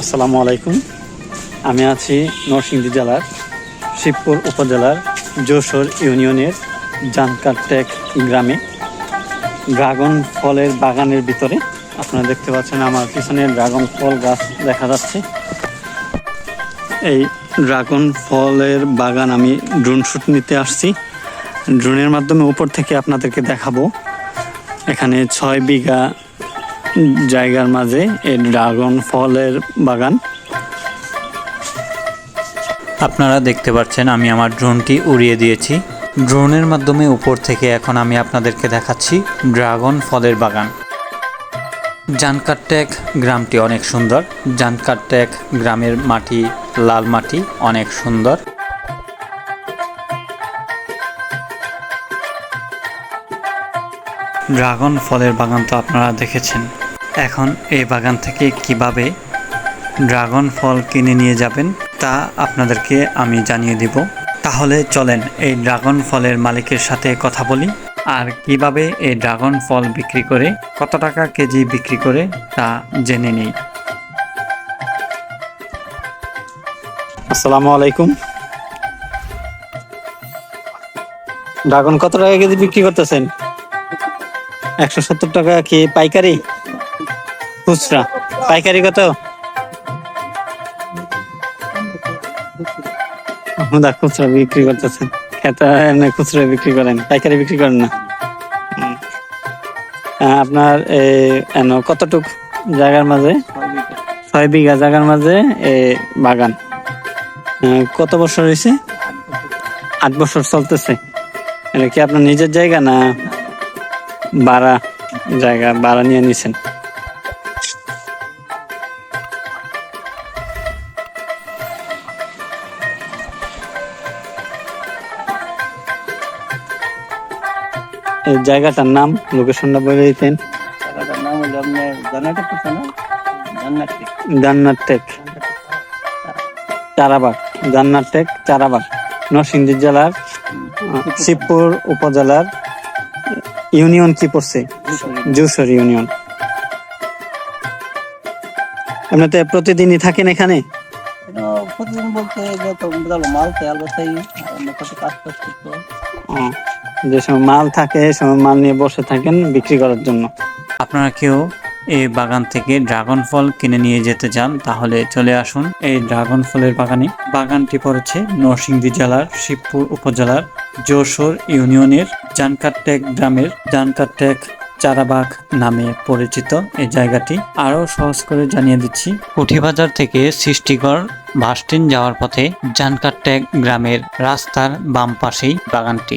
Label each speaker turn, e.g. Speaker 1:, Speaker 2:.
Speaker 1: আসসালামু আলাইকুম। আমি আছি নরসিংদী জেলার শিবপুর উপজেলার যশোর ইউনিয়নের জানকারটেক গ্রামে। ড্রাগন ফলের বাগানের ভিতরে আপনারা দেখতে পাচ্ছেন আমার পিছনে ড্রাগন ফল গাছ দেখা যাচ্ছে। এই ড্রাগন ফলের বাগান আমি ড্রোন শুট নিতে আসছি। ড্রোনের মাধ্যমে উপর থেকে আপনাদেরকে দেখাবো। এখানে ছয় বিঘা জায়গার মাঝে এই ড্রাগন ফলের বাগান।
Speaker 2: আপনারা দেখতে পাচ্ছেন, আমি আমার ড্রোনটি উড়িয়ে দিয়েছি। ড্রোনের মাধ্যমে উপর থেকে এখন আমি আপনাদেরকে দেখাচ্ছি ড্রাগন ফলের বাগান। জানকারটেক গ্রামটি অনেক সুন্দর। জানকারটেক গ্রামের মাটি লাল মাটি, অনেক সুন্দর। ড্রাগন ফলের বাগান তো আপনারা দেখেছেন। এখন এই বাগান থেকে কীভাবে ড্রাগন ফল কিনে নিয়ে যাবেন তা আপনাদেরকে আমি জানিয়ে দিব। তাহলে চলেন এই ড্রাগন ফলের মালিকের সাথে কথা বলি। আর কীভাবে এই ড্রাগন ফল বিক্রি করে, কত টাকা কেজি বিক্রি করে, তা জেনে নেই।
Speaker 1: আসসালামু আলাইকুম। ড্রাগন কত টাকা কেজি বিক্রি করতেছেন? একশো সত্তর টাকা কি পাইকারি? খুচরা। পাইকারি কত? হুদা, খুচরা বিক্রি করতেছে। খেতা খুচরা বিক্রি করেন। পাইকারি বিক্রি করেন না? আপনার কতটুক জায়গার মাঝে? ছয় বিঘা জায়গার মাঝে বাগান। কত বছর হয়েছে আট বছর চলতেছে। এটা কি আপনার নিজের জায়গা না ভাড়া জায়গা, ভাড়া নিয়ে নিছেন? জায়গাটার নাম লোকেশনটা বলে দিতেন।
Speaker 3: জায়গাটার নাম হলো আপনার জান্নাতের পিছনে না জান্নাত টেক।
Speaker 1: চারাবাগ জান্নাত চারাবাগ নরসিংদী জেলার শিবপুর উপজেলার ইউনিয়ন কি পড়ছে? জুসর ইউনিয়ন। এমনিতে প্রতিদিনই থাকেন এখানে?
Speaker 3: প্রতিদিন বলতে যত মাল তেল বাসাই কাজ করতে।
Speaker 1: যে সময় মাল থাকে সময় মাল নিয়ে বসে থাকেন বিক্রি করার জন্য।
Speaker 2: আপনারা কেউ এই বাগান থেকে ড্রাগন ফল কিনে নিয়ে যেতে চান, তাহলে চলে আসুন এই ড্রাগন ফলের বাগানে। বাগানটি পড়েছে নরসিংদী জেলার শিবপুর উপজেলার যশোর ইউনিয়নের জানকারটেক গ্রামের জানকারটেক চারাবাগ নামে পরিচিত এই জায়গাটি। আরও সহজ করে জানিয়ে দিচ্ছি পুঠিবাজার থেকে সৃষ্টিগড় বাসস্ট্যান্ড যাওয়ার পথে জানকারটেক গ্রামের রাস্তার বাম পাশেই বাগানটি।